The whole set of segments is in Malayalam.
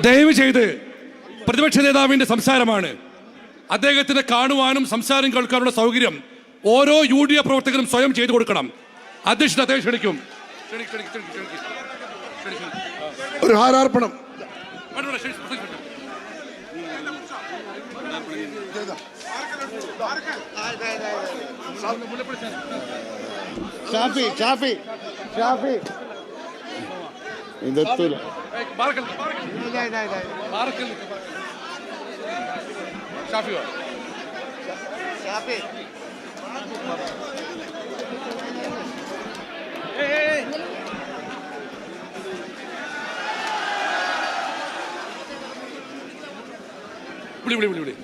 ദയവ് ചെയ്ത് പ്രതിപക്ഷ നേതാവിന്റെ സംസാരമാണ്. അദ്ദേഹത്തിന് കാണുവാനും സംസാരം കേൾക്കാനുള്ള സൗകര്യം ഓരോ യു ഡി എഫ് പ്രവർത്തകരും സ്വയം ചെയ്തു കൊടുക്കണം. അധ്യക്ഷൻ അദ്ദേഹം ക്ഷണിക്കും. ക്ഷണി- ക്ഷണി- ക്ഷണി- ക്ഷണി- ക്ഷണി- ക്ഷണി. ഒരു ഹാരാർപ്പണം. ഷാഫി ഷാഫി ഷാഫി. ഇതെത്തൂല വിളി വിളി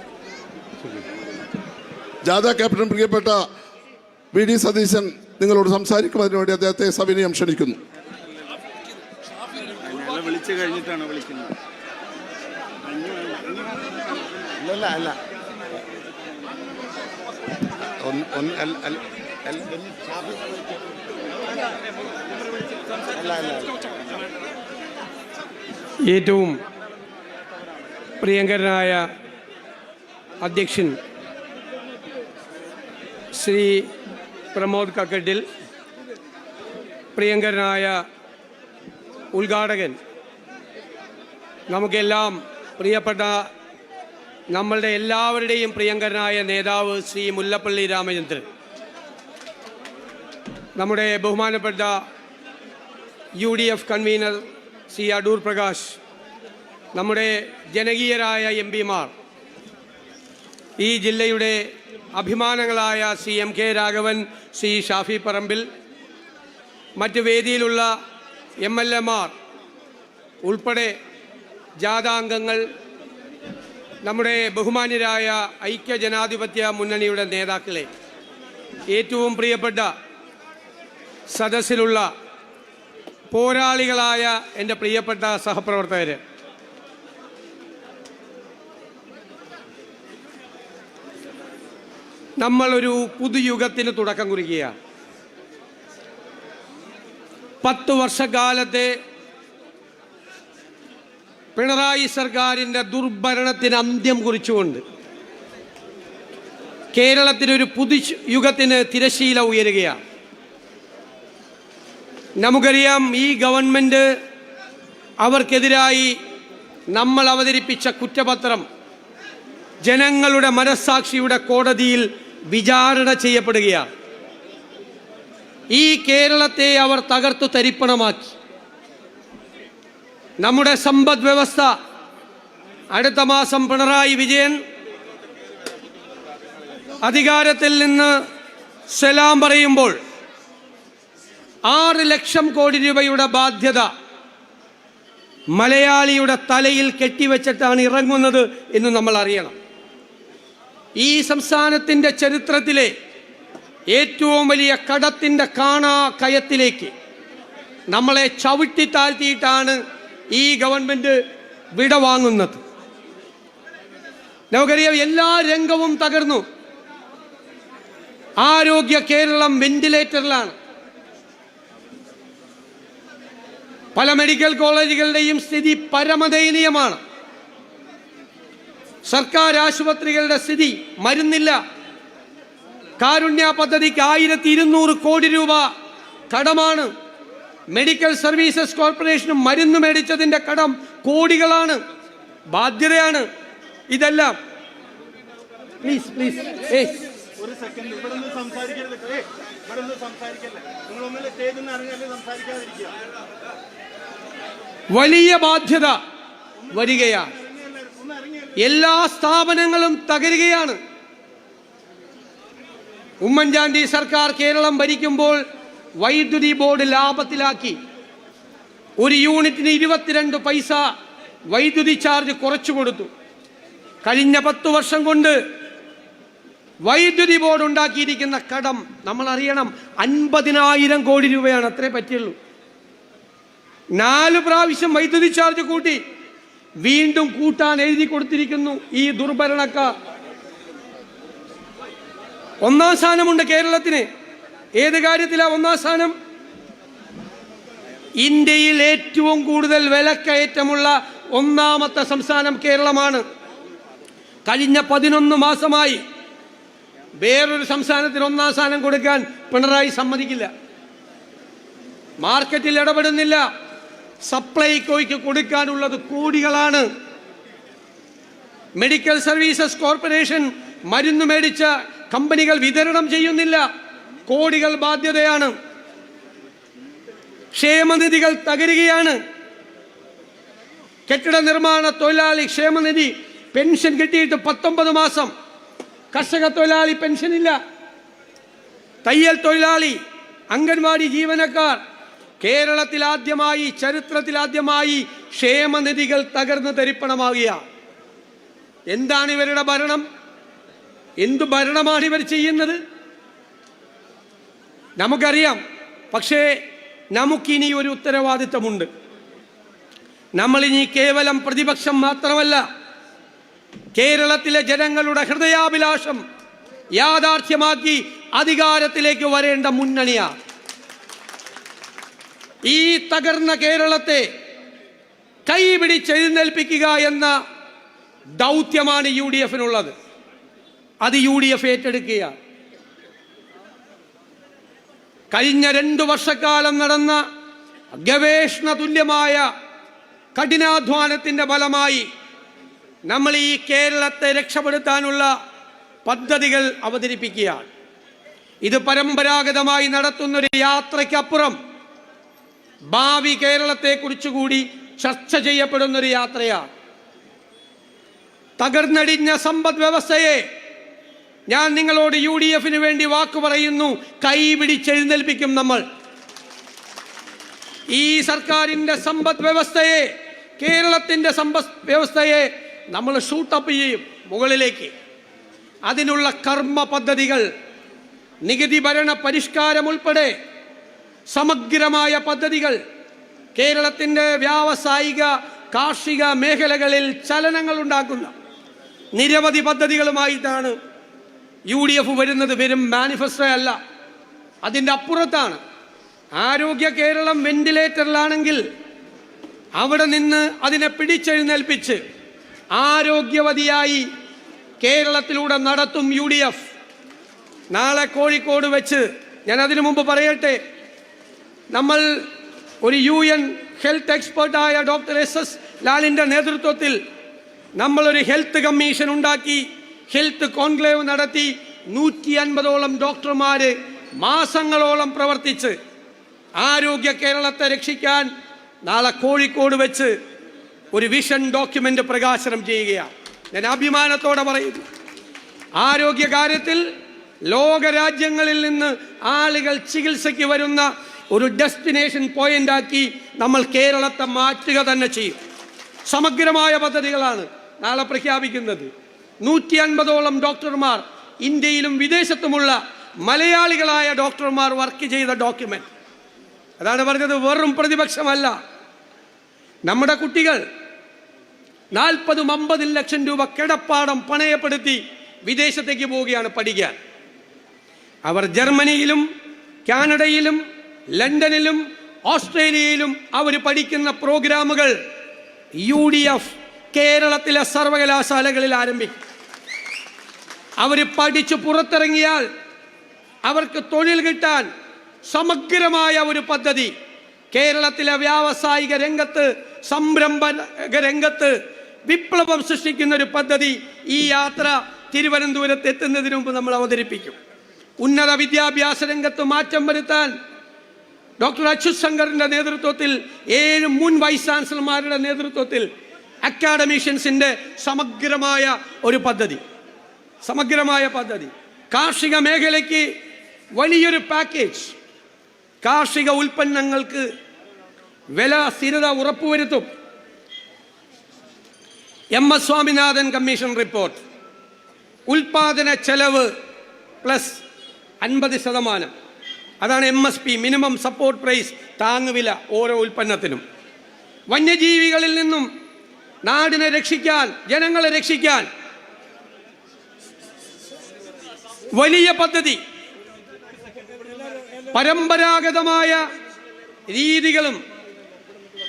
ജാഥ ക്യാപ്റ്റൻ പ്രിയപ്പെട്ട വി ഡി സതീശൻ നിങ്ങളോട് സംസാരിക്കുന്നതിന് വേണ്ടി അദ്ദേഹത്തെ സവിനയം ക്ഷണിക്കുന്നു. കഴിഞ്ഞിട്ടാണ് വിളിക്കുന്നത്. അല്ല അല്ല ഏറ്റവും പ്രിയങ്കരനായ അധ്യക്ഷൻ ശ്രീ പ്രമോദ് കക്കട്ടിൽ പ്രിയങ്കരനായ ഉദ്ഘാടകൻ നമുക്കെല്ലാം പ്രിയപ്പെട്ട നമ്മളുടെ എല്ലാവരുടെയും പ്രിയങ്കരനായ നേതാവ് ശ്രീ മുല്ലപ്പള്ളി രാമചന്ദ്രൻ. നമ്മുടെ ബഹുമാനപ്പെട്ട U D F convenor Shri Adoor Prakash നമ്മുടെ ജനകീയരായ എം പിമാർ ഈ ജില്ലയുടെ അഭിമാനങ്ങളായ C M K Raghavan C Shafi Parambil മറ്റ് വേദിയിലുള്ള എം എൽ എമാർ ഉൾപ്പെടെ ജാഥാംഗങ്ങൾ നമ്മുടെ ബഹുമാന്യരായ ഐക്യ ജനാധിപത്യ മുന്നണിയുടെ നേതാക്കളെ ഏറ്റവും പ്രിയപ്പെട്ട സദസ്സിലുള്ള പോരാളികളായ എന്റെ പ്രിയപ്പെട്ട സഹപ്രവർത്തകർ നമ്മളൊരു പുതുയുഗത്തിന് തുടക്കം കുറിക്കുകയാണ്. പത്ത് വർഷക്കാലത്തെ പിണറായി സർക്കാരിന്റെ ദുർഭരണത്തിന് അന്ത്യം കുറിച്ചുകൊണ്ട് കേരളത്തിനൊരു പുതു യുഗത്തിന് തിരശീല ഉയരുകയാണ്. നമുക്കറിയാം ഈ ഗവൺമെന്റ് അവർക്കെതിരായി നമ്മൾ അവതരിപ്പിച്ച കുറ്റപത്രം ജനങ്ങളുടെ മനസ്സാക്ഷിയുടെ കോടതിയിൽ വിചാരണ ചെയ്യപ്പെടുകയാണ്. ഈ കേരളത്തെ അവർ തകർത്തു തരിപ്പണമാക്കി. നമ്മുടെ സമ്പദ് വ്യവസ്ഥ. അടുത്ത മാസം പിണറായി വിജയൻ. അധികാരത്തിൽ നിന്ന് സലാം പറയുമ്പോൾ ആറ് ലക്ഷം കോടി രൂപയുടെ ബാധ്യത മലയാളിയുടെ തലയിൽ കെട്ടിവെച്ചിട്ടാണ് ഇറങ്ങുന്നത് എന്ന് നമ്മൾ അറിയണം. ഈ സംസ്ഥാനത്തിന്റെ ചരിത്രത്തിലെ ഏറ്റവും വലിയ കടത്തിന്റെ കാണാ കയത്തിലേക്ക് നമ്മളെ ചവിട്ടി താഴ്ത്തിയിട്ടാണ് ഈ ഗവൺമെന്റ് വിടവാങ്ങുന്നത്. നമുക്കറിയാം എല്ലാ രംഗവും തകർന്നു. ആരോഗ്യ കേരളം വെന്റിലേറ്ററിലാണ്. പല മെഡിക്കൽ കോളേജുകളുടെയും സ്ഥിതി പരമദയനീയമാണ്. സർക്കാർ ആശുപത്രികളുടെ സ്ഥിതി മരുന്നില്ല. കാരുണ്യ പദ്ധതിക്ക് ആയിരത്തി ഇരുന്നൂറ് കോടി രൂപ കടമാണ്. മെഡിക്കൽ സർവീസസ് കോർപ്പറേഷന് മരുന്ന് മേടിച്ചതിന്റെ കടം കോടികളാണ്. ബാധ്യതയാണ്. ഇതെല്ലാം. പ്ലീസ് പ്ലീസ് ഒരു സെക്കൻഡ് ഇവിടെ നിന്ന് സംസാരിക്കരുത്. ഏയ്, ഇവിടെ നിന്ന് സംസാരിക്കല്ലേ? നിങ്ങളൊന്നില്ല സ്റ്റേജിൽ നിന്ന് ഇറങ്ങല്ലേ സംസാരിക്കാതിരിക്കുക. വലിയ ബാധ്യത വരികയാണ്. എല്ലാ സ്ഥാപനങ്ങളും തകരുകയാണ്. ഉമ്മൻചാണ്ടി സർക്കാർ കേരളം ഭരിക്കുമ്പോൾ വൈദ്യുതി ബോർഡ് ലാഭത്തിലാക്കി. ഒരു യൂണിറ്റിന് ഇരുപത്തിരണ്ട് പൈസ വൈദ്യുതി ചാർജ് കുറച്ചു കൊടുത്തു. കഴിഞ്ഞ പത്തു വർഷം കൊണ്ട് വൈദ്യുതി ബോർഡ് ഉണ്ടാക്കിയിരിക്കുന്ന കടം നമ്മൾ അറിയണം അൻപതിനായിരം കോടി രൂപയാണ് അത്രേ പറ്റുള്ളൂ. നാല് പ്രാവശ്യം വൈദ്യുതി ചാർജ് കൂട്ടി. വീണ്ടും കൂട്ടാൻ എഴുതി കൊടുത്തിരിക്കുന്നു ഈ ദുർഭരണക്കാർ. ഒന്നാം സ്ഥാനമുണ്ട് കേരളത്തിന്. ഏത് കാര്യത്തിലാ ഒന്നാം സ്ഥാനം? ഇന്ത്യയിൽ ഏറ്റവും കൂടുതൽ വിലക്കയറ്റമുള്ള ഒന്നാമത്തെ സംസ്ഥാനം കേരളമാണ്. കഴിഞ്ഞ പതിനൊന്ന് മാസമായി വേറൊരു സംസ്ഥാനത്തിന് ഒന്നാം സ്ഥാനം കൊടുക്കാൻ പിണറായി സമ്മതിക്കില്ല. മാർക്കറ്റിൽ ഇടപെടുന്നില്ല. സപ്ലൈകോയ്ക്ക് കൊടുക്കാനുള്ളത് കോടികളാണ്. മെഡിക്കൽ സർവീസസ് കോർപ്പറേഷൻ മരുന്ന് മേടിച്ച കമ്പനികൾ വിതരണം ചെയ്യുന്നില്ല. കോടികൾ ബാധ്യതയാണ്. ക്ഷേമനിധികൾ തകരുകയാണ്. കെട്ടിട നിർമ്മാണ തൊഴിലാളി ക്ഷേമനിധി പെൻഷൻ കിട്ടിയിട്ട് പത്തൊമ്പത് മാസം. കർഷക തൊഴിലാളി പെൻഷൻ ഇല്ല. തയ്യൽ തൊഴിലാളി അംഗൻവാടി ജീവനക്കാർ കേരളത്തിൽ ആദ്യമായി ചരിത്രത്തിൽ ആദ്യമായി ക്ഷേമനിധികൾ തകർന്ന് തരിപ്പണമാകുക. എന്താണ് ഇവരുടെ ഭരണം? എന്തു ഭരണമാണ് ഇവർ ചെയ്യുന്നത്? നമുക്കറിയാം. പക്ഷേ നമുക്കിനി ഒരു ഉത്തരവാദിത്തമുണ്ട്. നമ്മളിനി കേവലം പ്രതിപക്ഷം മാത്രമല്ല കേരളത്തിലെ ജനങ്ങളുടെ ഹൃദയാഭിലാഷം യാഥാർത്ഥ്യമാക്കി അധികാരത്തിലേക്ക് വരേണ്ട മുന്നണിയാണ് ഈ തകർന്ന കേരളത്തെ കൈപിടിച്ചെഴുന്നേൽപ്പിക്കുക എന്ന ദൗത്യമാണ് യു ഡി എഫിനുള്ളത്. അത് യു ഡി എഫ് ഏറ്റെടുക്കുക കഴിഞ്ഞ രണ്ടു വർഷക്കാലം നടന്ന ഗവേഷണ തുല്യമായ കഠിനാധ്വാനത്തിന്റെ ഫലമായി നമ്മൾ ഈ കേരളത്തെ രക്ഷപ്പെടുത്താനുള്ള പദ്ധതികൾ അവതരിപ്പിക്കുകയാണ്. ഇത് പരമ്പരാഗതമായി നടത്തുന്നൊരു യാത്രയ്ക്കപ്പുറം ഭാവി കേരളത്തെക്കുറിച്ച് കൂടി ചർച്ച ചെയ്യപ്പെടുന്നൊരു യാത്രയാണ്. തകർന്നടിഞ്ഞ സമ്പദ് വ്യവസ്ഥയെ ഞാൻ നിങ്ങളോട് യു ഡി എഫിന് വേണ്ടി വാക്ക് പറയുന്നു. കൈ പിടിച്ചെഴുന്നേൽപ്പിക്കും നമ്മൾ. ഈ സർക്കാരിന്റെ സമ്പദ് വ്യവസ്ഥയെ കേരളത്തിന്റെ സമ്പദ് വ്യവസ്ഥയെ നമ്മൾ ഷൂട്ടപ്പ് ചെയ്യും മുകളിലേക്ക്. അതിനുള്ള കർമ്മ പദ്ധതികൾ നികുതി ഭരണ പരിഷ്കാരം ഉൾപ്പെടെ സമഗ്രമായ പദ്ധതികൾ കേരളത്തിന്റെ വ്യാവസായിക കാർഷിക മേഖലകളിൽ ചലനങ്ങൾ ഉണ്ടാക്കുന്ന നിരവധി പദ്ധതികളുമായിട്ടാണ് യു ഡി എഫ് വരുന്നത് വെറും മാനിഫെസ്റ്റോ അല്ല. അതിന്റെ അപ്പുറത്താണ്. ആരോഗ്യ കേരളം വെന്റിലേറ്ററിലാണെങ്കിൽ അവിടെ നിന്ന് അതിനെ പിടിച്ചെഴുന്നേൽപ്പിച്ച് ആരോഗ്യവതിയായി കേരളത്തിലൂടെ നടത്തും യു ഡി എഫ്. നാളെ കോഴിക്കോട് വെച്ച് ഞാൻ അതിനു മുമ്പ് പറയട്ടെ. നമ്മൾ ഒരു യു എൻ ഹെൽത്ത് എക്സ്പേർട്ടായ ഡോക്ടർ എസ് എസ് ലാലിന്റെ നേതൃത്വത്തിൽ നമ്മളൊരു ഹെൽത്ത് കമ്മീഷൻ ഉണ്ടാക്കി. ഹെൽത്ത് കോൺക്ലേവ് നടത്തി നൂറ്റി അൻപതോളം ഡോക്ടർമാര് മാസങ്ങളോളം പ്രവർത്തിച്ച് ആരോഗ്യ കേരളത്തെ രക്ഷിക്കാൻ നാളെ കോഴിക്കോട് വെച്ച് ഒരു വിഷൻ ഡോക്യുമെന്റ് പ്രകാശനം ചെയ്യുകയാണ്. ഞാൻ അഭിമാനത്തോടെ പറയുന്നു. ആരോഗ്യ കാര്യത്തിൽ ലോകരാജ്യങ്ങളിൽ നിന്ന് ആളുകൾ ചികിത്സയ്ക്ക് വരുന്ന ഒരു ഡെസ്റ്റിനേഷൻ ആക്കി നമ്മൾ കേരളത്തെ മാറ്റുക തന്നെ ചെയ്യും. സമഗ്രമായ പദ്ധതികളാണ് നാളെ പ്രഖ്യാപിക്കുന്നത്. നൂറ്റി അൻപതോളം ഡോക്ടർമാർ ഇന്ത്യയിലും വിദേശത്തുമുള്ള മലയാളികളായ ഡോക്ടർമാർ വർക്ക് ചെയ്ത ഡോക്യുമെന്റ് അതാണ് പറഞ്ഞത് വെറും പ്രതിപക്ഷമല്ല. നമ്മുടെ കുട്ടികൾ നാൽപ്പതും അമ്പതും ലക്ഷം രൂപ കിടപ്പാടം പണയപ്പെടുത്തി വിദേശത്തേക്ക് പോവുകയാണ് പഠിക്കാൻ. അവർ ജർമ്മനിയിലും കാനഡയിലും ലണ്ടനിലും ഓസ്ട്രേലിയയിലും അവർ പഠിക്കുന്ന പ്രോഗ്രാമുകൾ യു ഡി എഫ് കേരളത്തിലെ സർവകലാശാലകളിൽ ആരംഭിക്കും. അവർ പഠിച്ച് പുറത്തിറങ്ങിയാൽ അവർക്ക് തൊഴിൽ കിട്ടാൻ സമഗ്രമായ ഒരു പദ്ധതി. കേരളത്തിലെ വ്യാവസായിക രംഗത്ത് സംരംഭക രംഗത്ത് വിപ്ലവം സൃഷ്ടിക്കുന്ന ഒരു പദ്ധതി ഈ യാത്ര തിരുവനന്തപുരത്ത് എത്തുന്നതിന് മുമ്പ് നമ്മൾ അവതരിപ്പിക്കും. ഉന്നത വിദ്യാഭ്യാസ രംഗത്ത് മാറ്റം വരുത്താൻ ഡോക്ടർ അച്യുത് ശങ്കറിന്റെ നേതൃത്വത്തിൽ ഏഴ് മുൻ വൈസ് ചാൻസലർമാരുടെ നേതൃത്വത്തിൽ അക്കാഡമീഷ്യൻസിന്റെ സമഗ്രമായ ഒരു പദ്ധതി. സമഗ്രമായ പദ്ധതി. കാർഷിക മേഖലയ്ക്ക് വലിയൊരു പാക്കേജ് കാർഷിക ഉൽപ്പന്നങ്ങൾക്ക് വില സ്ഥിരത ഉറപ്പുവരുത്തും. M S Swaminathan commission report. ഉൽപാദന ചെലവ് പ്ലസ് അൻപത് ശതമാനം. അതാണ് M S P minimum support price താങ്ങുവില ഓരോ ഉൽപ്പന്നത്തിനും. വന്യജീവികളിൽ നിന്നും നാടിനെ രക്ഷിക്കാൻ ജനങ്ങളെ രക്ഷിക്കാൻ വലിയ പദ്ധതി. പരമ്പരാഗതമായ രീതികളും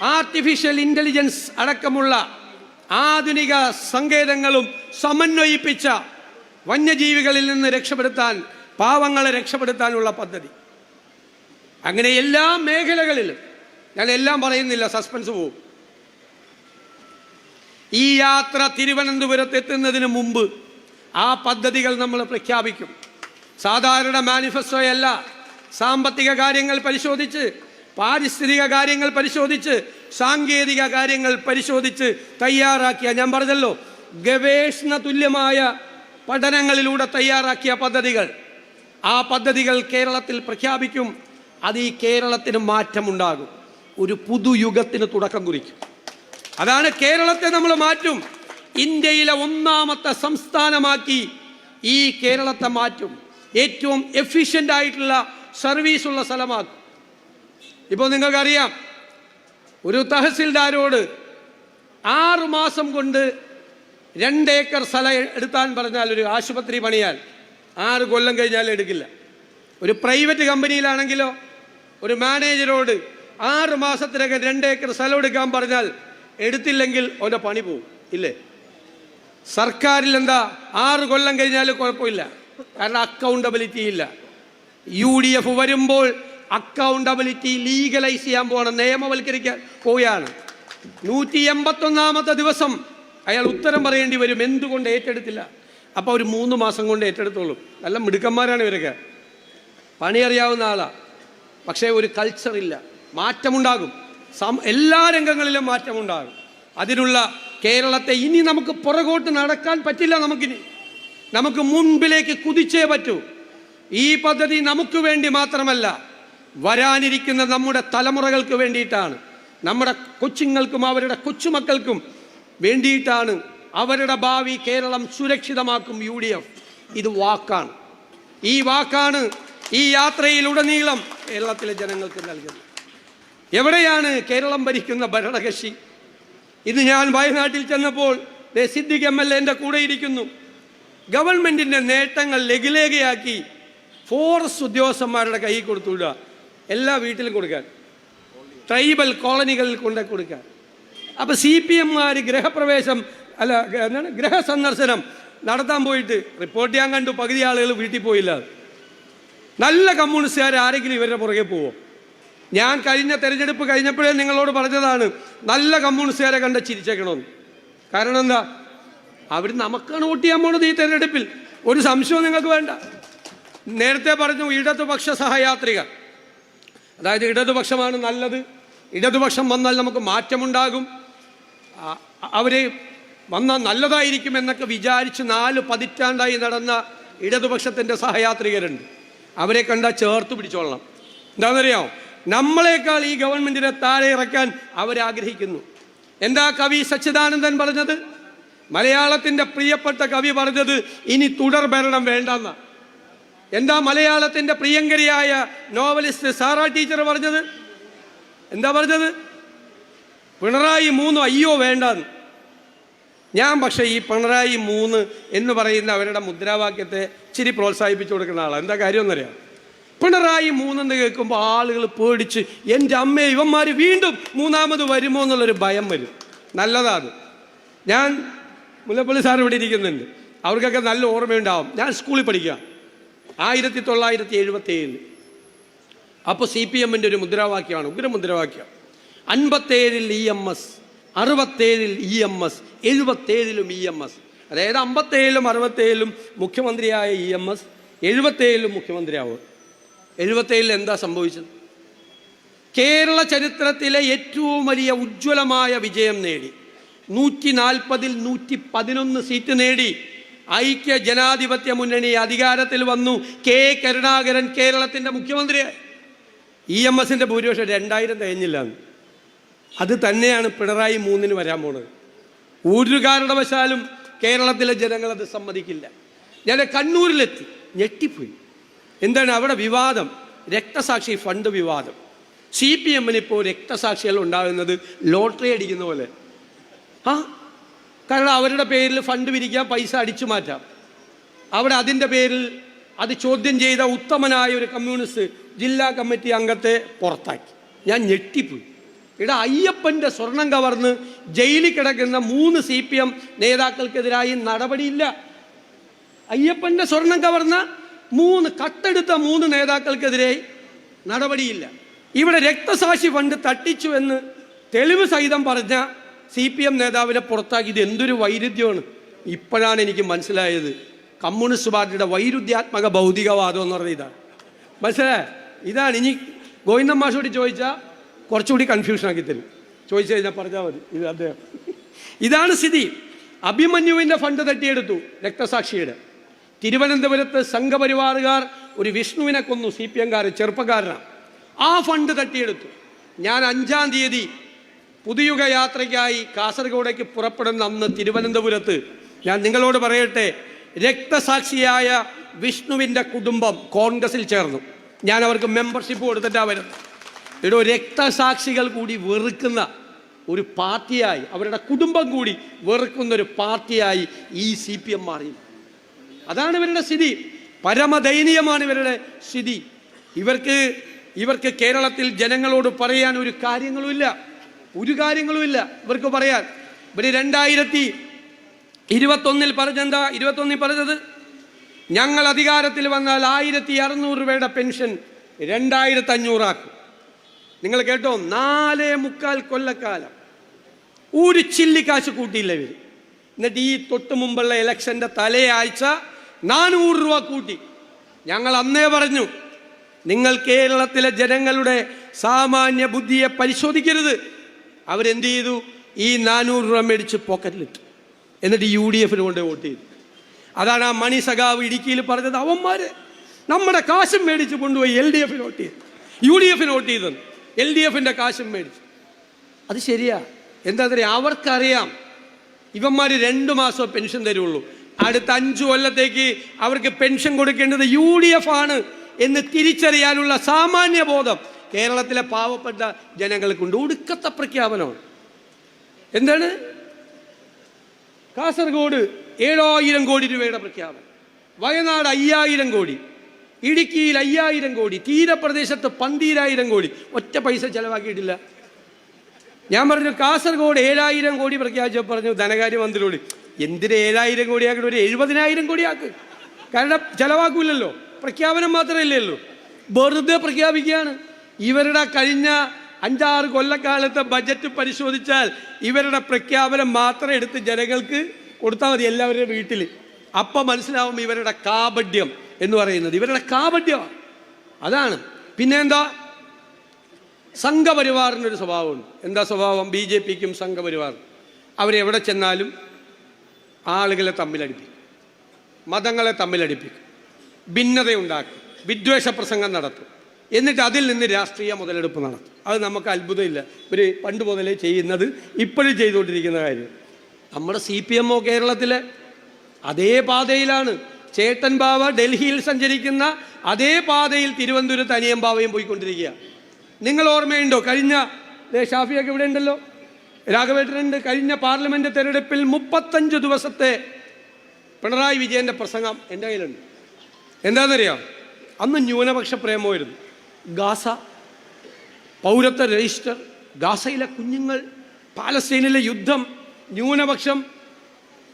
ആർട്ടിഫിഷ്യൽ ഇന്റലിജൻസ് അടക്കമുള്ള ആധുനിക സങ്കേതങ്ങളും സമന്വയിപ്പിച്ച വന്യജീവികളിൽ നിന്ന് രക്ഷപ്പെടുത്താൻ പാവങ്ങളെ രക്ഷപ്പെടുത്താനുള്ള പദ്ധതി. അങ്ങനെ എല്ലാ മേഖലകളിലും ഞാൻ എല്ലാം പറയുന്നില്ല സസ്പെൻസ് പോവും. ഈ യാത്ര തിരുവനന്തപുരത്ത് എത്തുന്നതിന് മുമ്പ് ആ പദ്ധതികൾ നമ്മൾ പ്രഖ്യാപിക്കും. സാധാരണ മാനിഫെസ്റ്റോയല്ല സാമ്പത്തിക കാര്യങ്ങൾ പരിശോധിച്ച് പാരിസ്ഥിതിക കാര്യങ്ങൾ പരിശോധിച്ച് സാങ്കേതിക കാര്യങ്ങൾ പരിശോധിച്ച് തയ്യാറാക്കിയ ഞാൻ പറഞ്ഞല്ലോ ഗവേഷണ തുല്യമായ പഠനങ്ങളിലൂടെ തയ്യാറാക്കിയ പദ്ധതികൾ. ആ പദ്ധതികൾ കേരളത്തിൽ പ്രഖ്യാപിക്കും. അത് ഈ കേരളത്തിന് മാറ്റമുണ്ടാകും. ഒരു പുതുയുഗത്തിന് തുടക്കം കുറിക്കും. അതാണ് കേരളത്തെ നമ്മൾ മാറ്റും. ഇന്ത്യയിലെ ഒന്നാമത്തെ സംസ്ഥാനമാക്കി ഈ കേരളത്തെ മാറ്റും. ഏറ്റവും എഫിഷ്യന്റ് ആയിട്ടുള്ള സർവീസുള്ള സ്ഥലമാക്കും. ഇപ്പോൾ നിങ്ങൾക്കറിയാം ഒരു തഹസിൽദാരോട് ആറ് മാസം കൊണ്ട് രണ്ട് ഏക്കർ സ്ഥലം എടുത്താൻ പറഞ്ഞാൽ ഒരു ആശുപത്രി പണിയാൽ ആറ് കൊല്ലം കഴിഞ്ഞാൽ എടുക്കില്ല. ഒരു പ്രൈവറ്റ് കമ്പനിയിലാണെങ്കിലോ ഒരു മാനേജറോട് ആറ് മാസത്തിനകം രണ്ട് ഏക്കർ സ്ഥലം എടുക്കാൻ പറഞ്ഞാൽ എടുത്തില്ലെങ്കിൽ അവന്റെ പണി പോവും. ഇല്ലേ? സർക്കാരിൽ എന്താ ആറ് കൊല്ലം കഴിഞ്ഞാൽ കുഴപ്പമില്ല. കാരണം അക്കൗണ്ടബിലിറ്റി ഇല്ല. യു ഡി എഫ് വരുമ്പോൾ അക്കൗണ്ടബിലിറ്റി ലീഗലൈസ് ചെയ്യാൻ പോകണം നിയമവൽക്കരിക്കാൻ പോവുകയാണ് നൂറ്റി എൺപത്തൊന്നാമത്തെ ദിവസം അയാൾ ഉത്തരം പറയേണ്ടി വരും എന്തുകൊണ്ട് ഏറ്റെടുത്തില്ല? അപ്പോൾ ഒരു മൂന്ന് മാസം കൊണ്ട് ഏറ്റെടുത്തോളൂ. നല്ല മിടുക്കന്മാരാണ് ഇവരൊക്കെ. പണി അറിയാവുന്ന ആളാ. പക്ഷേ ഒരു കൾച്ചറില്ല മാറ്റമുണ്ടാകും. എല്ലാ രംഗങ്ങളിലും മാറ്റമുണ്ടാകും. അതിനുള്ള കേരളത്തെ ഇനി നമുക്ക് പുറകോട്ട് നടക്കാൻ പറ്റില്ല നമുക്കിനി. നമുക്ക് മുൻപിലേക്ക് കുതിച്ചേ പറ്റൂ. ഈ പദ്ധതി നമുക്ക് വേണ്ടി മാത്രമല്ല വരാനിരിക്കുന്ന നമ്മുടെ തലമുറകൾക്ക് വേണ്ടിയിട്ടാണ് നമ്മുടെ കൊച്ചുങ്ങൾക്കും അവരുടെ കൊച്ചുമക്കൾക്കും വേണ്ടിയിട്ടാണ് അവരുടെ ഭാവി കേരളം സുരക്ഷിതമാക്കും യു ഡി എഫ് ഇത് വാക്കാണ്. ഈ വാക്കാണ് ഈ യാത്രയിലുടനീളം കേരളത്തിലെ ജനങ്ങൾക്ക് നൽകുന്നത്. എവിടെയാണ് കേരളം ഭരിക്കുന്ന ഭരണകക്ഷി? ഇന്ന് ഞാൻ വയനാട്ടിൽ ചെന്നപ്പോൾ സിദ്ദിഖ് എം എൽ എന്റെ കൂടെ ഇരിക്കുന്നു. ഗവൺമെന്റിന്റെ നേട്ടങ്ങൾ ലഘുലേഖയാക്കി ഫോറസ്റ്റ് ഉദ്യോഗസ്ഥന്മാരുടെ കൈ കൊടുത്തുവിടുക എല്ലാ വീട്ടിലും കൊടുക്കാൻ. ട്രൈബൽ കോളനികളിൽ കൊണ്ട് കൊടുക്കാൻ. അപ്പോൾ സി പി എംമാർ ഗൃഹപ്രവേശം അല്ല എന്താണ് ഗൃഹസന്ദർശനം നടത്താൻ പോയിട്ട് റിപ്പോർട്ട് ചെയ്യാൻ കണ്ടു. പകുതി ആളുകൾ വീട്ടിൽ പോയില്ല. നല്ല കമ്മ്യൂണിസ്റ്റുകാർ ആരെങ്കിലും ഇവരുടെ പുറകെ പോവോ? ഞാൻ കഴിഞ്ഞ തെരഞ്ഞെടുപ്പ് കഴിഞ്ഞപ്പോഴേ നിങ്ങളോട് പറഞ്ഞതാണ് നല്ല കമ്മ്യൂണിസ്റ്റുകാരെ കണ്ട ചിരിച്ചേക്കണമെന്ന്. കാരണം എന്താ? അവർ നമുക്കാണ് വോട്ട് ചെയ്യാൻ പോണത് ഈ തെരഞ്ഞെടുപ്പിൽ. ഒരു സംശയവും നിങ്ങൾക്ക് വേണ്ട. നേരത്തെ പറഞ്ഞു ഇടതുപക്ഷ സഹയാത്രിക അതായത് ഇടതുപക്ഷമാണ് നല്ലത്. ഇടതുപക്ഷം വന്നാൽ നമുക്ക് മാറ്റമുണ്ടാകും. അവർ വന്നാൽ നല്ലതായിരിക്കും എന്നൊക്കെ വിചാരിച്ച് നാല് പതിറ്റാണ്ടായി നടന്ന ഇടതുപക്ഷത്തിന്റെ സഹയാത്രികരുണ്ട്. അവരെ കണ്ടാൽ ചേർത്ത് പിടിച്ചോളണം. എന്താണെന്നറിയാമോ നമ്മളെക്കാൾ ഈ ഗവൺമെന്റിനെ താഴെ ഇറക്കാൻ അവരാഗ്രഹിക്കുന്നു. എന്താ കവി സച്ചിദാനന്ദൻ പറഞ്ഞത്? മലയാളത്തിന്റെ പ്രിയപ്പെട്ട കവി പറഞ്ഞത് ഇനി തുടർ ഭരണം വേണ്ടെന്ന. എന്താ മലയാളത്തിന്റെ പ്രിയങ്കരിയായ നോവലിസ്റ്റ് സാറാ ടീച്ചർ പറഞ്ഞത്? എന്താ പറഞ്ഞത്? പിണറായി മൂന്ന് അയ്യോ വേണ്ടെന്ന്. ഞാൻ പക്ഷേ ഈ പിണറായി മൂന്ന് എന്ന് പറയുന്ന അവരുടെ മുദ്രാവാക്യത്തെ ഇച്ചിരി പ്രോത്സാഹിപ്പിച്ചു കൊടുക്കുന്ന ആളാണ് എന്താ കാര്യം എന്നറിയാം പിണറായി മൂന്നെന്ന് കേൾക്കുമ്പോൾ ആളുകൾ പേടിച്ച് എന്റെ അമ്മ ഇവന്മാർ വീണ്ടും മൂന്നാമത് വരുമോ എന്നുള്ളൊരു ഭയം വരും. നല്ലതാണ്. ഞാൻ മുല്ലപ്പള്ളി സാർ ഇവിടെ ഇരിക്കുന്നുണ്ട്. അവർക്കൊക്കെ നല്ല ഓർമ്മയുണ്ടാവും. ഞാൻ സ്കൂളിൽ പഠിക്കുക. ആയിരത്തി തൊള്ളായിരത്തി എഴുപത്തി ഏഴിൽ അപ്പോൾ സി പി എമ്മിന്റെ ഒരു മുദ്രാവാക്യമാണ് ഉഗ്ര മുദ്രാവാക്യം അൻപത്തേഴിൽ ഇ എം എസ് അറുപത്തേഴിൽ ഇ എം എസ് എഴുപത്തേഴിലും ഇ എം എസ്. അതായത് അമ്പത്തേഴിലും അറുപത്തേഴിലും മുഖ്യമന്ത്രിയായ ഇ എം എസ് എഴുപത്തേഴിലും മുഖ്യമന്ത്രിയാവും. എഴുപത്തേഴിൽ എന്താ സംഭവിച്ചത്? കേരള ചരിത്രത്തിലെ ഏറ്റവും വലിയ ഉജ്ജ്വലമായ വിജയം നേടി. നൂറ്റി നാൽപ്പതിൽ നൂറ്റി പതിനൊന്ന് സീറ്റ് നേടി. ഐക്യ ജനാധിപത്യ മുന്നണി അധികാരത്തിൽ വന്നു. കെ കരുണാകരൻ കേരളത്തിന്റെ മുഖ്യമന്ത്രിയായി. ഇ എം എസിന്റെ ഭൂരിപക്ഷം രണ്ടായിരം തികഞ്ഞില്ല. അത് തന്നെയാണ് പിണറായി മൂന്നിന് വരാൻ പോണത്. ഒരു കാരണവശാലും കേരളത്തിലെ ജനങ്ങൾ അത് സമ്മതിക്കില്ല. ഞാൻ കണ്ണൂരിലെത്തി. ഞെട്ടിപ്പോയി. എന്താണ് അവിടെ വിവാദം? രക്തസാക്ഷി ഫണ്ട് വിവാദം. സി പി എമ്മിന് ഇപ്പോൾ രക്തസാക്ഷികൾ ഉണ്ടാകുന്നത് ലോട്ടറി അടിക്കുന്ന പോലെ. ആ? കാരണം അവരുടെ പേരിൽ ഫണ്ട് പിരിക്കാൻ പൈസ അടിച്ചു മാറ്റാം. അവിടെ അതിന്റെ പേരിൽ അത് ചോദ്യം ചെയ്ത ഉത്തമനായ ഒരു കമ്മ്യൂണിസ്റ്റ് ജില്ലാ കമ്മിറ്റി അംഗത്തെ പുറത്താക്കി. ഞാൻ ഞെട്ടിപ്പോയി. ഇവിടെ അയ്യപ്പന്റെ സ്വർണം കവർന്ന് ജയിലിൽ കിടക്കുന്ന മൂന്ന് സി പി എം നേതാക്കൾക്കെതിരായി നടപടിയില്ല. അയ്യപ്പന്റെ സ്വർണം കവർന്ന മൂന്ന് കട്ടെടുത്ത മൂന്ന് നേതാക്കൾക്കെതിരെ നടപടിയില്ല. ഇവിടെ രക്തസാക്ഷി ഫണ്ട് തട്ടിച്ചു എന്ന് തെളിവ് സഹിതം പറഞ്ഞ സി പി എം നേതാവിനെ പുറത്താക്കി. ഇത് എന്തൊരു വൈരുദ്ധ്യമാണ്. ഇപ്പോഴാണ് എനിക്ക് മനസ്സിലായത്. കമ്മ്യൂണിസ്റ്റ് പാർട്ടിയുടെ വൈരുദ്ധ്യാത്മക ഭൗതികവാദം എന്ന് പറഞ്ഞ ഇതാണ്. മനസ്സിലായ? ഇതാണ്. ഇനി ഗോവിന്ദൻ മാഷോട് ചോദിച്ചാൽ കുറച്ചുകൂടി കൺഫ്യൂഷൻ ആക്കി തരും. ചോദിച്ചു കഴിഞ്ഞാൽ പറഞ്ഞാൽ മതി. ഇത് അദ്ദേഹം. ഇതാണ് സ്ഥിതി. അഭിമന്യുവിന്റെ ഫണ്ട് തട്ടിയെടുത്തു രക്തസാക്ഷിയുടെ. തിരുവനന്തപുരത്ത് സംഘപരിവാറുകാർ ഒരു വിഷ്ണുവിനെ കൊന്നു സി പി എംകാർ ചെറുപ്പക്കാരനാണ് ആ ഫണ്ട് തട്ടിയെടുത്തു. ഞാൻ അഞ്ചാം തീയതി പുതിയുഗ യാത്രയ്ക്കായി കാസർഗോഡേക്ക് പുറപ്പെടുന്ന അന്ന് തിരുവനന്തപുരത്ത് ഞാൻ നിങ്ങളോട് പറയട്ടെ രക്തസാക്ഷിയായ വിഷ്ണുവിന്റെ കുടുംബം കോൺഗ്രസിൽ ചേർന്നു. ഞാൻ അവർക്ക് മെമ്പർഷിപ്പ് കൊടുത്തിട്ടാണ് വരുന്നത്. ഇവിടെ രക്തസാക്ഷികൾ കൂടി വെറുക്കുന്ന ഒരു പാർട്ടിയായി അവരുടെ കുടുംബം കൂടി വെറുക്കുന്ന ഒരു പാർട്ടിയായി ഈ സി പി എം മാറി അതാണ് ഇവരുടെ സ്ഥിതി. പരമദയനീയമാണ് ഇവരുടെ സ്ഥിതി. ഇവർക്ക് ഇവർക്ക് കേരളത്തിൽ ജനങ്ങളോട് പറയാൻ ഒരു കാര്യങ്ങളുമില്ല. ഒരു കാര്യങ്ങളുമില്ല ഇവർക്ക് പറയാൻ. ഇവർ രണ്ടായിരത്തി ഇരുപത്തൊന്നിൽ പറഞ്ഞെന്താ ഇരുപത്തൊന്നിൽ പറഞ്ഞത് ഞങ്ങൾ അധികാരത്തിൽ വന്നാൽ ആയിരത്തി അറുന്നൂറ് രൂപയുടെ പെൻഷൻ രണ്ടായിരത്തി അഞ്ഞൂറാക്കും നിങ്ങൾ കേട്ടോ? നാലേ മുക്കാൽ കൊല്ലക്കാലം. ഒരു ചില്ലിക്കാശ് കൂട്ടിയില്ല ഇവർ എന്നിട്ട് ഈ തൊട്ട് മുമ്പുള്ള ഇലക്ഷന്റെ തലയാഴ്ച നാനൂറ് രൂപ കൂട്ടി. ഞങ്ങൾ അന്നേ പറഞ്ഞു നിങ്ങൾ കേരളത്തിലെ ജനങ്ങളുടെ സാമാന്യ ബുദ്ധിയെ പരിശോധിക്കരുത്. അവരെന്ത് ചെയ്തു? ഈ നാനൂറ് രൂപ മേടിച്ച് പോക്കറ്റിലിട്ടു. എന്നിട്ട് യു ഡി എഫിന് കൊണ്ട് വോട്ട് ചെയ്തു. അതാണ് ആ മണി സഖാവ് ഇടുക്കിയിൽ പറഞ്ഞത് അവന്മാർ നമ്മുടെ കാശും മേടിച്ച് കൊണ്ടുപോയി എൽ ഡി എഫിന് വോട്ട് ചെയ്തു. യു ഡി എഫിന് വോട്ട് ചെയ്തെന്ന് എൽ ഡി എഫിന്റെ കാശും മേടിച്ചു. അത് ശരിയാ. എന്താ അവർക്കറിയാം. ഇവന്മാർ രണ്ട് മാസം പെൻഷൻ തരുള്ളൂ. അടുത്ത അഞ്ചു കൊല്ലത്തേക്ക് അവർക്ക് പെൻഷൻ കൊടുക്കേണ്ടത് യു ഡി എഫ് ആണ് എന്ന് തിരിച്ചറിയാനുള്ള സാമാന്യ ബോധം കേരളത്തിലെ പാവപ്പെട്ട ജനങ്ങൾക്കുണ്ട്. ഒടുക്കത്തെ പ്രഖ്യാപനമാണ്. എന്താണ്? കാസർഗോഡ് ഏഴായിരം കോടി രൂപയുടെ പ്രഖ്യാപനം. വയനാട് അയ്യായിരം കോടി. ഇടുക്കിയിൽ അയ്യായിരം കോടി. തീരപ്രദേശത്ത് പന്തീരായിരം കോടി. ഒറ്റ പൈസ ചെലവാക്കിയിട്ടില്ല. ഞാൻ പറഞ്ഞു കാസർഗോഡ് ഏഴായിരം കോടി പ്രഖ്യാപിച്ചപ്പോൾ പറഞ്ഞു ധനകാര്യമന്ത്രിയോട് എന്തിന് ഏഴായിരം കോടിയാക്കണം ഒരു എഴുപതിനായിരം കോടിയാക്ക്? കാരണം ചെലവാക്കൂലല്ലോ. പ്രഖ്യാപനം മാത്രമേ ഇല്ലല്ലോ വെറുതെ പ്രഖ്യാപിക്കുകയാണ്. ഇവരുടെ കഴിഞ്ഞ അഞ്ചാറ് കൊല്ലക്കാലത്തെ ബജറ്റ് പരിശോധിച്ചാൽ ഇവരുടെ പ്രഖ്യാപനം മാത്രം എടുത്ത് ജനങ്ങൾക്ക് കൊടുത്താൽ മതി എല്ലാവരുടെയും വീട്ടിൽ അപ്പം മനസ്സിലാവും ഇവരുടെ കാപഡ്യം എന്ന് പറയുന്നത്. ഇവരുടെ കാപഡ്യമാണ് അതാണ്. പിന്നെ എന്താ സംഘപരിവാറിന്റെ ഒരു സ്വഭാവമുണ്ട്. എന്താ സ്വഭാവം? ബി ജെ പിക്കും സംഘപരിവാർ അവരെവിടെ ചെന്നാലും ആളുകളെ തമ്മിലടിപ്പിക്കും. മതങ്ങളെ തമ്മിലടിപ്പിക്കും. ഭിന്നതയുണ്ടാക്കും. വിദ്വേഷ പ്രസംഗം നടത്തും. എന്നിട്ട് അതിൽ നിന്ന് രാഷ്ട്രീയ മുതലെടുപ്പ് നടത്തും. അത് നമുക്ക് അത്ഭുതമില്ല. ഇവർ പണ്ട് മുതലേ ചെയ്യുന്നത് ഇപ്പോഴും ചെയ്തുകൊണ്ടിരിക്കുന്ന കാര്യം. നമ്മുടെ സി പി എം ഒ കേരളത്തിലെ അതേ പാതയിലാണ്. ചേട്ടൻ ബാവ ഡൽഹിയിൽ സഞ്ചരിക്കുന്ന അതേ പാതയിൽ തിരുവനന്തപുരത്ത് അനിയം ബാവയും പോയിക്കൊണ്ടിരിക്കുക നിങ്ങൾ ഓർമ്മയുണ്ടോ? കഴിഞ്ഞ ഷാഫിയൊക്കെ ഇവിടെ ഉണ്ടല്ലോ. രാഘവേട്ടനുണ്ട്. കഴിഞ്ഞ പാർലമെന്റ് തെരഞ്ഞെടുപ്പിൽ മുപ്പത്തഞ്ച് ദിവസത്തെ പിണറായി വിജയന്റെ പ്രസംഗം എന്റെ കയ്യിലുണ്ട്. എന്താണെന്നറിയാം? അന്ന് ന്യൂനപക്ഷ പ്രേമമായിരുന്നു. ഗാസ പൗരത്വ രജിസ്റ്റർ ഗാസയിലെ കുഞ്ഞുങ്ങൾ പാലസ്തീനിലെ യുദ്ധം ന്യൂനപക്ഷം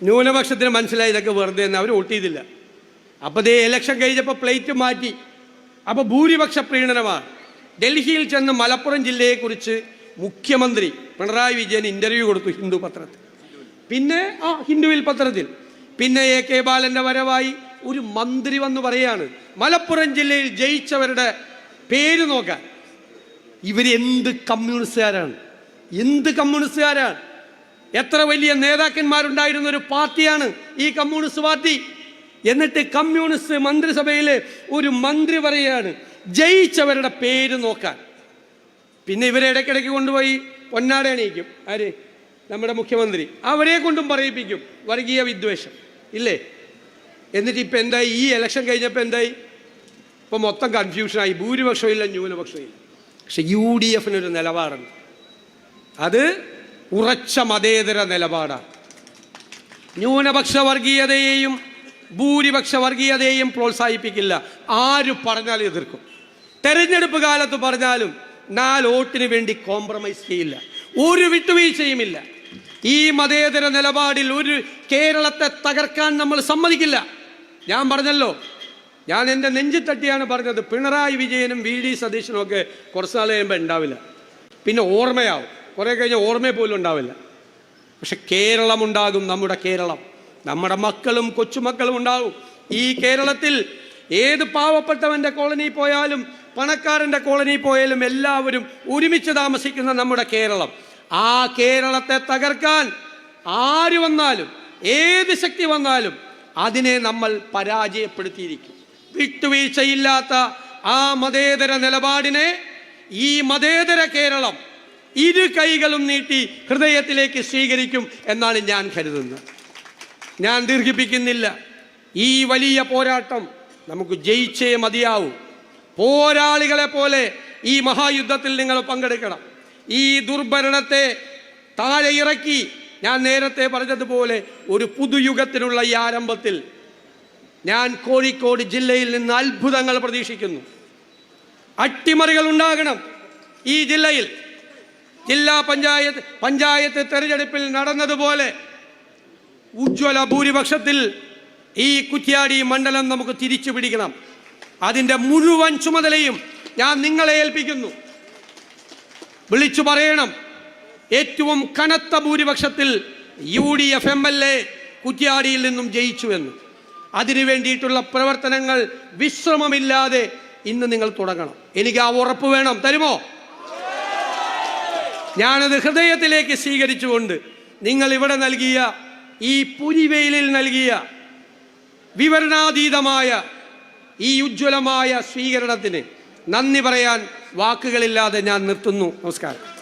ന്യൂനപക്ഷത്തിന് മനസ്സിലായി ഇതൊക്കെ വെറുതെ എന്ന് അവർ വോട്ട് ചെയ്തില്ല. അപ്പോൾ ദേ ഇലക്ഷൻ കഴിഞ്ഞപ്പോൾ പ്ലേറ്റ് മാറ്റി. അപ്പോൾ ഭൂരിപക്ഷ പ്രീണനമാണ് ഡൽഹിയിൽ ചെന്ന് മലപ്പുറം ജില്ലയെക്കുറിച്ച് മുഖ്യമന്ത്രി പിണറായി വിജയൻ ഇന്റർവ്യൂ കൊടുത്തു ഹിന്ദു പത്രത്തിൽ. പിന്നെ ആ ഹിന്ദുവിൽ പത്രത്തിൽ. പിന്നെ എ കെ ബാലന്റെ വരവായി ഒരു മന്ത്രി വന്ന് പറയാണ് മലപ്പുറം ജില്ലയിൽ ജയിച്ചവരുടെ പേര് നോക്കാൻ. ഇവർ എന്ത് കമ്മ്യൂണിസ്റ്റുകാരാണ്? എന്ത് കമ്മ്യൂണിസ്റ്റുകാരാണ്? എത്ര വലിയ നേതാക്കന്മാരുണ്ടായിരുന്ന ഒരു പാർട്ടിയാണ് ഈ കമ്മ്യൂണിസ്റ്റ് പാർട്ടി. എന്നിട്ട് കമ്മ്യൂണിസ്റ്റ് മന്ത്രിസഭയിലെ ഒരു മന്ത്രി പറയാണ് ജയിച്ചവരുടെ പേര് നോക്കാൻ. പിന്നെ ഇവരെ ഇടയ്ക്കിടയ്ക്ക് കൊണ്ടുപോയി പൊന്നാട അണിയിക്കും. ആര്? നമ്മുടെ മുഖ്യമന്ത്രി. അവരെ കൊണ്ടും പറയിപ്പിക്കും. വർഗീയ വിദ്വേഷം. ഇല്ലേ? എന്നിട്ട് ഇപ്പം എന്തായി? ഈ ഇലക്ഷൻ കഴിഞ്ഞപ്പോൾ എന്തായി? ഇപ്പം മൊത്തം കൺഫ്യൂഷനായി ഭൂരിപക്ഷമില്ല ന്യൂനപക്ഷമില്ല. പക്ഷെ യു ഡി എഫിനൊരു നിലപാടുണ്ട്. അത് ഉറച്ച മതേതര നിലപാടാണ്. ന്യൂനപക്ഷ വർഗീയതയെയും ഭൂരിപക്ഷ വർഗീയതയെയും പ്രോത്സാഹിപ്പിക്കില്ല. ആര് പറഞ്ഞാലും എതിർക്കും. തെരഞ്ഞെടുപ്പ് കാലത്ത് പറഞ്ഞാലും നാല് വോട്ടിന് വേണ്ടി കോംപ്രമൈസ് ചെയ്യില്ല. ഒരു വിട്ടുവീഴ്ചയുമില്ല. ഈ മതേതര നിലപാടിൽ ഒരു കേരളത്തെ തകർക്കാൻ നമ്മൾ സമ്മതിക്കില്ല. ഞാൻ പറഞ്ഞല്ലോ ഞാൻ എന്റെ നെഞ്ചു തട്ടിയാണ് പറഞ്ഞത്. പിണറായി വിജയനും വി ഡി സതീശനും ഒക്കെ കുറച്ച് നാൾ കഴിയുമ്പോൾ ഉണ്ടാവില്ല. പിന്നെ ഓർമ്മയാവും. കുറേ കഴിഞ്ഞാൽ ഓർമ്മ പോലും ഉണ്ടാവില്ല. പക്ഷെ കേരളം ഉണ്ടാകും നമ്മുടെ കേരളം. നമ്മുടെ മക്കളും കൊച്ചുമക്കളും ഉണ്ടാവും. ഈ കേരളത്തിൽ ഏത് പാവപ്പെട്ടവന്റെ കോളനി പോയാലും പണക്കാരന്റെ കോളനി പോയാലും എല്ലാവരും ഒരുമിച്ച് താമസിക്കുന്ന നമ്മുടെ കേരളം. ആ കേരളത്തെ തകർക്കാൻ ആര് വന്നാലും ഏത് ശക്തി വന്നാലും അതിനെ നമ്മൾ പരാജയപ്പെടുത്തിയിരിക്കും. വിട്ടുവീഴ്ചയില്ലാത്ത ആ മതേതര നിലപാടിനെ ഈ മതേതര കേരളം ഇരു കൈകളും നീട്ടി ഹൃദയത്തിലേക്ക് സ്വീകരിക്കും എന്നാണ് ഞാൻ കരുതുന്നത്. ഞാൻ ദീർഘിപ്പിക്കുന്നില്ല. ഈ വലിയ പോരാട്ടം നമുക്ക് ജയിച്ചേ മതിയാവൂ. പോരാളികളെ പോലെ ഈ മഹായുദ്ധത്തിൽ നിങ്ങൾ പങ്കെടുക്കണം. ഈ ദുർഭരണത്തെ താഴെ ഇറക്കി ഞാൻ നേരത്തെ പറഞ്ഞതുപോലെ ഒരു പുതുയുഗത്തിനുള്ള ഈ ആരംഭത്തിൽ ഞാൻ കോഴിക്കോട് ജില്ലയിൽ നിന്ന് അത്ഭുതങ്ങൾ പ്രതീക്ഷിക്കുന്നു. അട്ടിമറികൾ ഉണ്ടാകണം ഈ ജില്ലയിൽ. ജില്ലാ പഞ്ചായത്ത് പഞ്ചായത്ത് തെരഞ്ഞെടുപ്പിൽ നടന്നതുപോലെ ഉജ്ജ്വല ഭൂരിപക്ഷത്തിൽ ഈ കുറ്റ്യാടി മണ്ഡലം നമുക്ക് തിരിച്ചു പിടിക്കണം അതിന്റെ മുഴുവൻ ചുമതലയും ഞാൻ നിങ്ങളെ ഏൽപ്പിക്കുന്നു. വിളിച്ചു പറയണം. ഏറ്റവും കനത്ത ഭൂരിപക്ഷത്തിൽ U D F M L A കുറ്റ്യാടിയിൽ നിന്നും ജയിച്ചു എന്ന് അതിനു വേണ്ടിയിട്ടുള്ള പ്രവർത്തനങ്ങൾ വിശ്രമമില്ലാതെ ഇന്ന് നിങ്ങൾ തുടങ്ങണം. എനിക്ക് ആ ഉറപ്പ് വേണം. തരുമോ? ഞാനത് ഹൃദയത്തിലേക്ക് സ്വീകരിച്ചുകൊണ്ട് നിങ്ങൾ ഇവിടെ നൽകിയ ഈ പുരിവെയിലിൽ നൽകിയ വിവരണാതീതമായ ഈ ഉജ്ജ്വലമായ സ്വീകരണത്തിന് നന്ദി പറയാൻ വാക്കുകളില്ലാതെ ഞാൻ നിർത്തുന്നു. നമസ്കാരം.